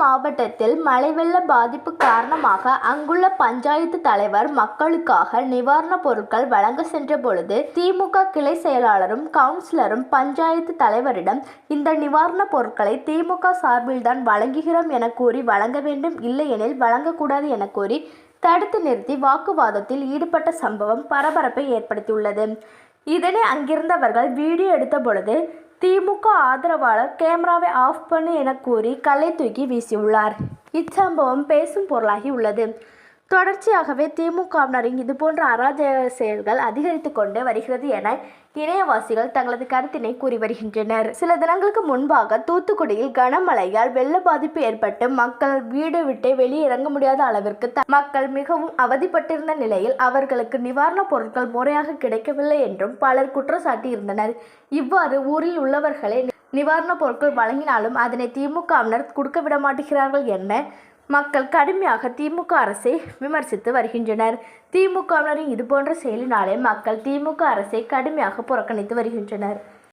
மாவட்டத்தில் மழை வெள்ள பாதிப்பு காரணமாக அங்குள்ள பஞ்சாயத்து தலைவர் மக்களுக்காக நிவாரணப் பொருட்கள் வழங்க சென்ற பொழுது திமுக கிளை செயலாளரும் கவுன்சிலரும் பஞ்சாயத்து தலைவரிடம் இந்த நிவாரணப் பொருட்களை திமுக சார்பில்தான் வழங்குகிறோம் என கூறி வழங்க வேண்டும் இல்லையெனில் வழங்கக்கூடாது என கூறி தடுத்து நிறுத்தி வாக்குவாதத்தில் ஈடுபட்ட சம்பவம் பரபரப்பை ஏற்படுத்தியுள்ளது. இதனை அங்கிருந்தவர்கள் வீடியோ எடுத்த பொழுது திமுக ஆதரவாளர் கேமராவை ஆஃப் பண்ணு என கூறி கல்லை தூக்கி வீசியுள்ளார். இச்சம்பவம் பேசும் பொருளாகி உள்ளது. தொடர்ச்சியாகவே திமுகவினரின் இதுபோன்ற அராஜக செயல்கள் அதிகரித்து கொண்டு வருகிறது என இணையவாசிகள் தங்களது கருத்தினை கூறி வருகின்றனர். சில தினங்களுக்கு முன்பாக தூத்துக்குடியில் கனமழையால் வெள்ள பாதிப்பு ஏற்பட்டு மக்கள் வீடு விட்டு வெளியே இறங்க முடியாத அளவிற்கு த- மக்கள் மிகவும் அவதிப்பட்டிருந்த நிலையில் அவர்களுக்கு நிவாரணப் பொருட்கள் முறையாக கிடைக்கவில்லை என்றும் பலர் குற்றச்சாட்டி இருந்தனர் இவ்வாறு ஊரில் உள்ளவர்களை நிவாரணப் பொருட்கள் வழங்கினாலும் அதனை திமுகவினர் கொடுக்க விட மாட்டேகிறார்கள் என மக்கள் கடுமையாக திமுக அரசை விமர்சித்து வருகின்றனர். திமுகவினரின் இதுபோன்ற செயலினாலே மக்கள் திமுக அரசை கடுமையாக புறக்கணித்து வருகின்றனர்.